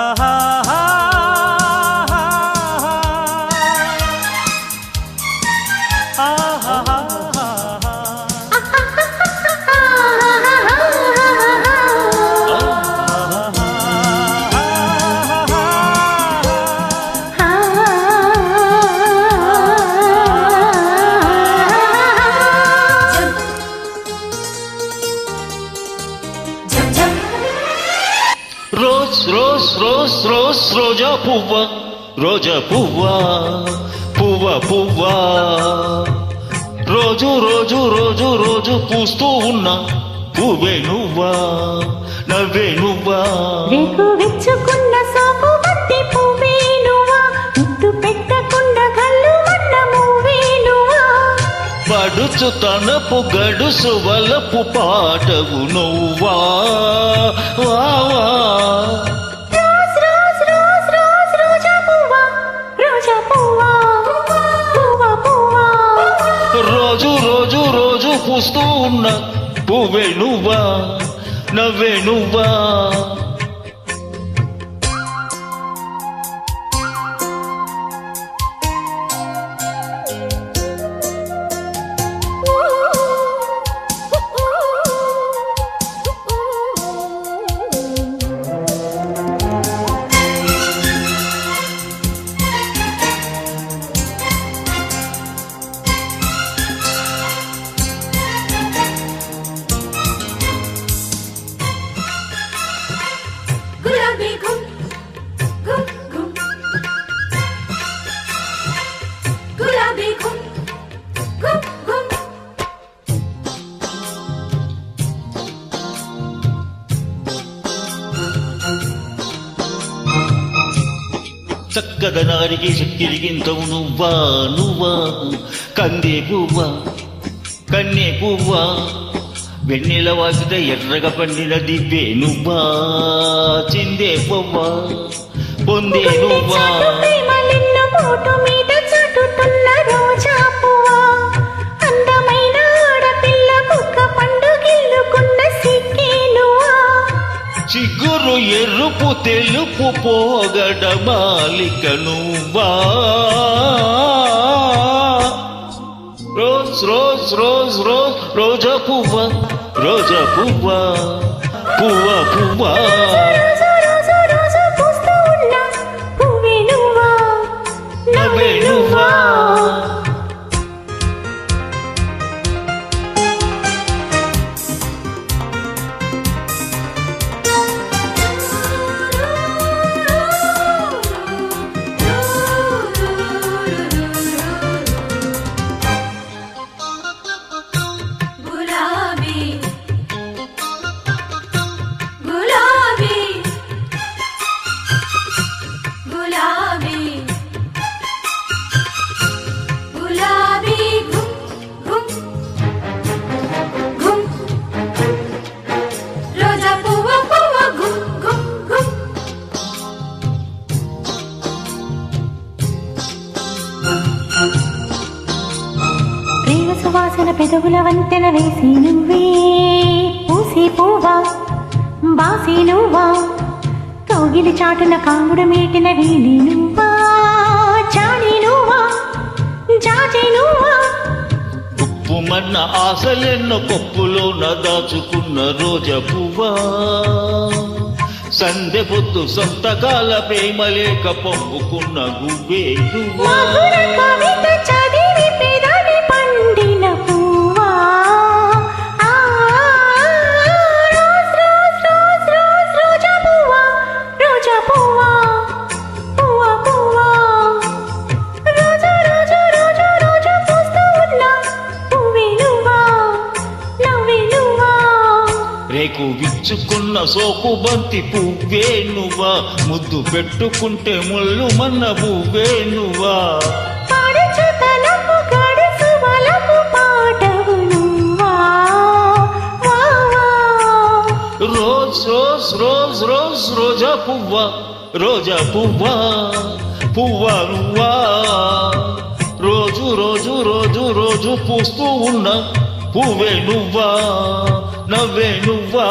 ha rose rose rose rose రోజా పువ్వ రోజా పువ్వ పువ్వ పువ్వ. రోజు రోజు రోజు రోజు పూస్తూ ఉన్నా పువ్వే నువ్వా నవ్వే నువ్వా. పడుచు తనపు గడుసు వలపు పాటవు నువ్వా? వా వా. రోజ్ రోజ్ రోజ్ రోజ్ రోజా పువ్వా. రోజా పువ్వా. పువ్వా పువ్వా. రోజు రోజు రోజు పూస్తూ ఉన్నా పువ్వే నువ్వా? నవ్వే నువ్వా? చక్కదనారికి చెక్కిరిగింతవు నువ్వా నువ్వా కందే పువ్వా కన్నే పువ్వా. వెన్నెల వాసిత ఎర్రగా పండిన దివ్వే నువ్వా. చిందే పువ్వా పొందే నువ్వా. ఎరుపు తెలుపు పోగడ మాలిక నువ్వా రోజ్ రోజ్ రోజ్ రోజ్ రోజ పువ్వ రోజ పువ్వ పువ్వ పువ్వా. సువాసన పెదవుల వంతెన వేసి నువ్వే. పూసి పువ్వా బాసి నువ్వా. కౌగిలి చాటున కాముడు మీటిన వీణి నువ్వా. చాణి నువ్వా జాజి నువ్వా. ఉప్పుమన్న ఆశలెన్న పప్పులోన దాచుకున్న రోజా పువ్వా. సందె పొద్దు సంతకాల ప్రేమ లేక పంపుకున్న గువ్వే నువ్వా రేకు విచ్చుకున్న సోకు బంతి పువ్వే నువ్వా ముద్దు పెట్టుకుంటే ముళ్ళు మన్న పువ్వే నువ్వా పడుచు తలపు గడుసు వలపు పాటవు నువ్వా వా వా. రోజ్ రోజ్ రోజ్ రోజ్ రోజా పువ్వా రోజా పువ్వా పువ్వా నువ్వా? రోజు రోజు రోజు రోజు పూస్తూ ఉన్న పువ్వే నువ్వా? నవ్వే నువ్వా